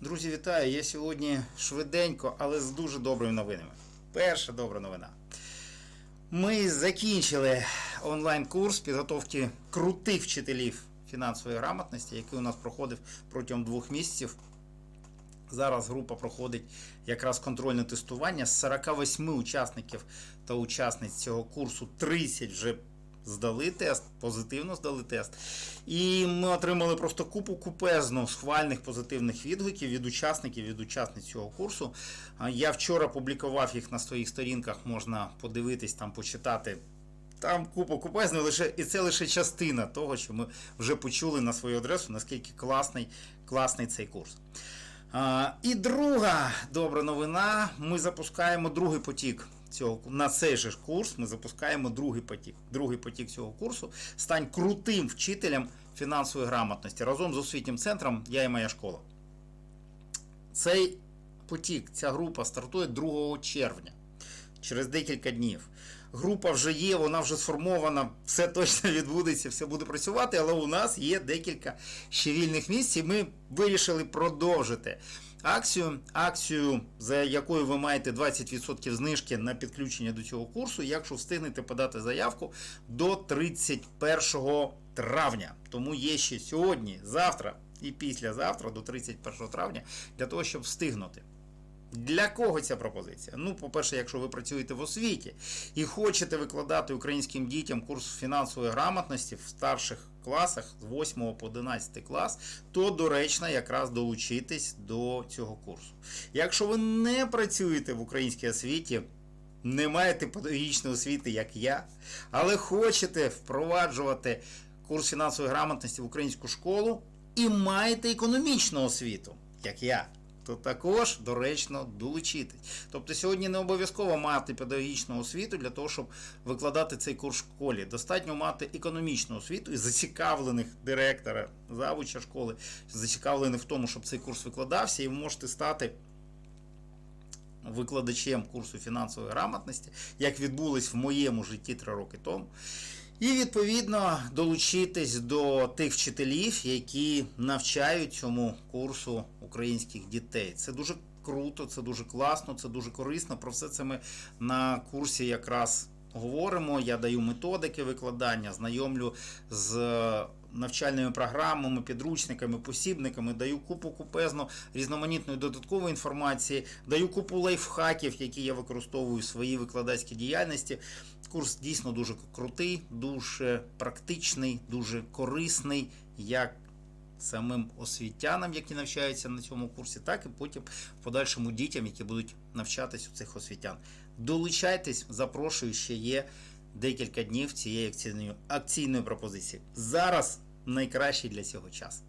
Друзі, вітаю! Я сьогодні швиденько, але з дуже добрими новинами. Перша добра новина. Ми закінчили онлайн-курс підготовки крутих вчителів фінансової грамотності, який у нас проходив протягом двох місяців. Зараз група проходить якраз контрольне тестування. З 48 учасників та учасниць цього курсу 30 вже здали тест, позитивно здали тест. І ми отримали просто купу купезну схвальних позитивних відгуків від учасників, від учасниць цього курсу. Я вчора публікував їх на своїх сторінках, можна подивитись, там почитати. Там купа купезну, лише і це лише частина того, що ми вже почули на свою адресу, наскільки класний, класний цей курс. І друга добра новина. Ми запускаємо другий потік цього на цей же курс. Ми запускаємо другий потік. Другий потік цього курсу. Стань крутим вчителем фінансової грамотності разом з освітнім центром Я і моя школа. Цей потік, ця група стартує 2 червня. Через декілька днів. Група вже є, вона вже сформована, все точно відбудеться, все буде працювати, але у нас є декілька ще вільних місць, і ми вирішили продовжити акцію, акцію, за якою ви маєте 20% знижки на підключення до цього курсу, якщо встигнете подати заявку до 31 травня. Тому є ще сьогодні, завтра і післязавтра, до 31 травня, для того, щоб встигнути. Для кого ця пропозиція? Ну, по-перше, якщо ви працюєте в освіті і хочете викладати українським дітям курс фінансової грамотності в старших класах з 8 по 11 клас, то доречно якраз долучитись до цього курсу. Якщо ви не працюєте в українській освіті, не маєте педагогічної освіти, як я, але хочете впроваджувати курс фінансової грамотності в українську школу і маєте економічну освіту, як я то також доречно долучитись. Тобто сьогодні не обов'язково мати педагогічну освіту для того, щоб викладати цей курс в школі. Достатньо мати економічну освіту і зацікавлених директора, завуча школи, зацікавлених в тому, щоб цей курс викладався, і ви можете стати. Викладачем курсу фінансової грамотності, як відбулось в моєму житті три роки тому. І відповідно долучитись до тих вчителів, які навчають цьому курсу українських дітей. Це дуже круто, це дуже класно, це дуже корисно. Про все це ми на курсі якраз говоримо. Я даю методики викладання, знайомлю з навчальними програмами, підручниками, посібниками, даю купу купезно різноманітної додаткової інформації, даю купу лайфхаків, які я використовую в своїй викладацькій діяльності. Курс дійсно дуже крутий, дуже практичний, дуже корисний, як самим освітянам, які навчаються на цьому курсі, так і потім в подальшому дітям, які будуть навчатись у цих освітян. Долучайтесь, запрошую, ще є декілька днів цієї акційної, акційної пропозиції. Зараз найкращий для цього час.